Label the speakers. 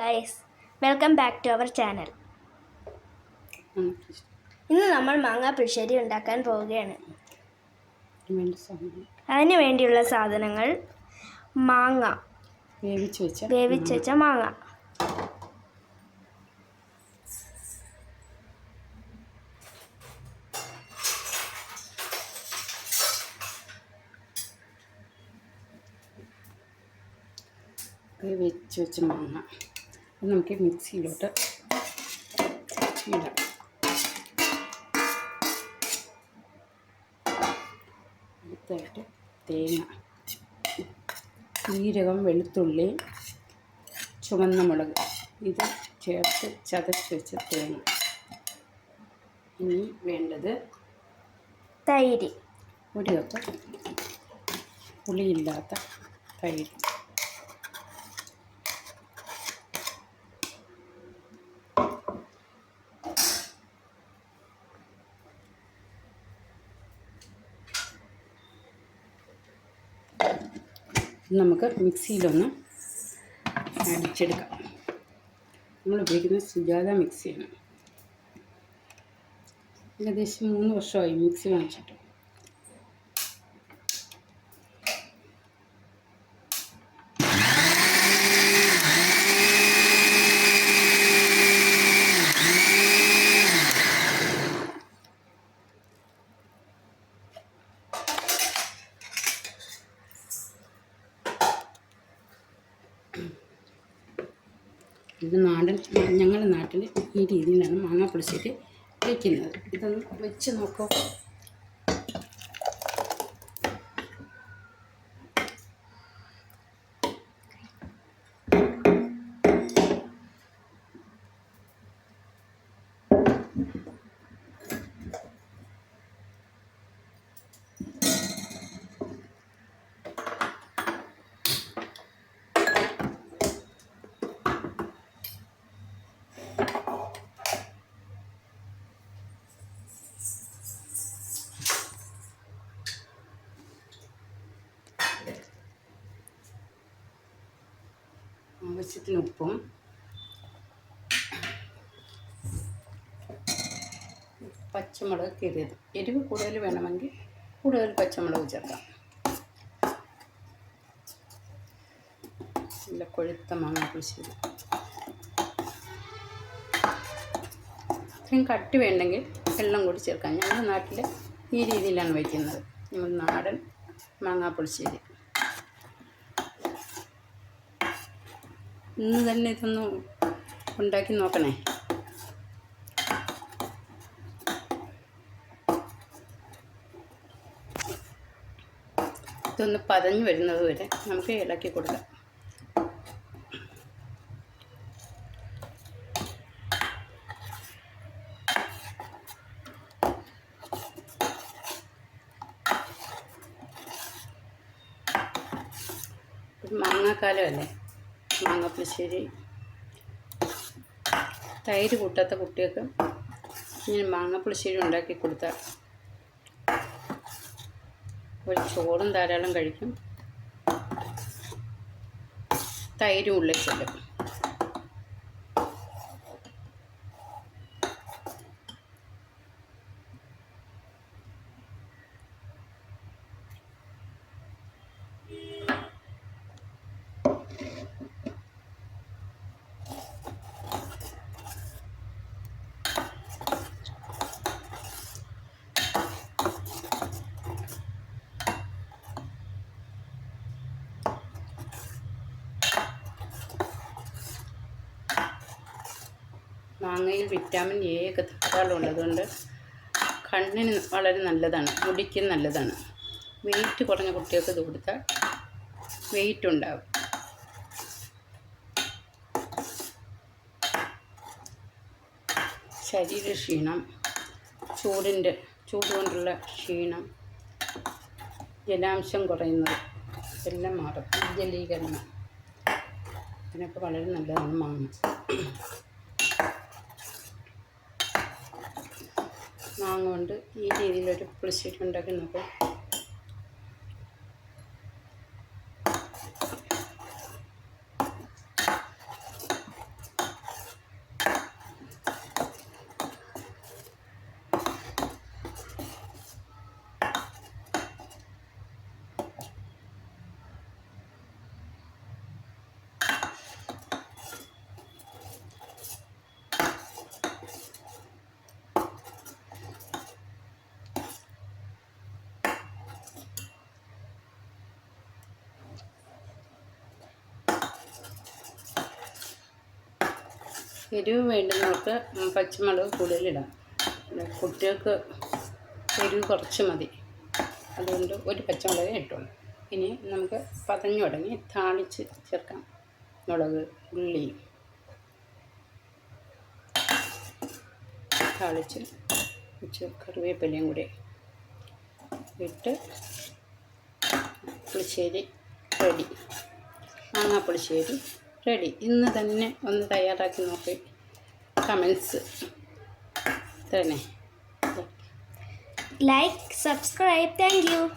Speaker 1: Guys welcome back to our channel ഇന്ന് നമ്മൾ മാങ്ങ പുളിശ്ശേരി ഉണ്ടാക്കാൻ പോവുകയാണ്. അതിന് വേണ്ടിയുള്ള സാധനങ്ങൾ മാങ്ങ.
Speaker 2: വേവിച്ച് വെച്ച
Speaker 1: വേവിച്ച് വെച്ച മാങ്ങ.
Speaker 2: വേവിച്ച് വെച്ച മാങ്ങ. നമുക്ക് മിക്സിയിലോട്ട് ഇടാം. അടുത്തായിട്ട് തേങ്ങ ജീരകം വെളുത്തുള്ളി ചുവന്ന മുളക്. ഇത് ചേർത്ത് ചതച്ച് വെച്ച തേങ്ങ. ഇനി വേണ്ടത്
Speaker 1: തൈര്.
Speaker 2: ഒരു കപ്പ് പുളിയില്ലാത്ത തൈര്. നമുക്ക് മിക്സിയിലൊന്ന് അടിച്ചെടുക്കാം. നമ്മൾ ഉപയോഗിക്കുന്നത് സുജാത മിക്സിയാണ്. ഏകദേശം മൂന്ന് വർഷമായി മിക്സി വാങ്ങിച്ചിട്ട്. ഇത് നാടൻ ഞങ്ങളുടെ നാട്ടിൽ ഈ രീതിയിലാണ് മാങ്ങ പുളിശ്ശേരി വയ്ക്കുന്നത് ഇതൊന്ന് വെച്ച് നോക്കൂ. ആവശ്യത്തിന് ഉപ്പും. പച്ചമുളക് കീറിയത് എരിവ് കൂടുതൽ വേണമെങ്കിൽ കൂടുതൽ പച്ചമുളക് ചേർക്കാം. നല്ല കൊഴുത്ത മാങ്ങ പുളിശ്ശേരി ഇത്രയും കട്ടി വേണ്ടെങ്കിൽ വെള്ളം കൂടി ചേർക്കാം. ഞങ്ങളുടെ നാട്ടിൽ ഈ രീതിയിലാണ് വയ്ക്കുന്നത്. നമ്മൾ നാടൻ മാങ്ങാ ഇന്ന് തന്നെ ഇതൊന്ന് ഉണ്ടാക്കി നോക്കണേ. ഇതൊന്ന് പതഞ്ഞു വരുന്നത് വരെ നമുക്ക് ഇളക്കി കൊടുക്കാം. മാങ്ങാക്കാലമല്ലേ മാങ്ങാപ്പുളിശ്ശേരി തൈര് കൂട്ടാത്ത കുട്ടികൾക്ക് ഇങ്ങനെ മാങ്ങാപ്പുളിശ്ശേരി ഉണ്ടാക്കി കൊടുത്താൽ ഒരു ചോറും ധാരാളം കഴിക്കും. തൈരും ഉള്ളിൽ മാങ്ങയിൽ വിറ്റാമിൻ എ ഒക്കെ ധാരാളം ഉള്ളതുകൊണ്ട് കണ്ണിന് വളരെ നല്ലതാണ് മുടിക്ക് നല്ലതാണ്. വെയിറ്റ് കുറഞ്ഞ കുട്ടികൾക്ക് ഇത് കൊടുത്താൽ വെയിറ്റ് ഉണ്ടാവും. ശരീര ക്ഷീണം ചൂടിന്റെ ചൂട് കൊണ്ടുള്ള ക്ഷീണം ജലാംശം കുറയുന്നത് എല്ലാം മാറും ജലീകരണം ഇതിനൊക്കെ വളരെ നല്ലതാണ് മാങ്ങ. മാങ്ങ കൊണ്ട് ഈ രീതിയിലൊരു പുളിശ്ശേരി ഉണ്ടാക്കി നോക്കാം. എരിവ് വേണ്ടുന്നവർക്ക് നമുക്ക് പച്ചമുളക് കൂടുതലിടാം കുട്ടികൾക്ക് എരിവ് കുറച്ച് മതി. അതുകൊണ്ട് ഒരു പച്ചമുളകേ ഇട്ടുള്ളൂ. ഇനി നമുക്ക് പതഞ്ഞു തുടങ്ങി താളിച്ച് ചേർക്കാം. മുളക് ഉള്ളി താളിച്ച് കറിവേപ്പിലയും കൂടി ഇട്ട് പുളിശ്ശേരി റെഡി. മാങ്ങാ പുളിശ്ശേരി റെഡി. ഇന്ന് തന്നെ ഒന്ന് തയ്യാറാക്കി നോക്കി. കമൻസ്. തന്നെ
Speaker 1: ലൈക്ക് സബ്സ്ക്രൈബ് താങ്ക് യു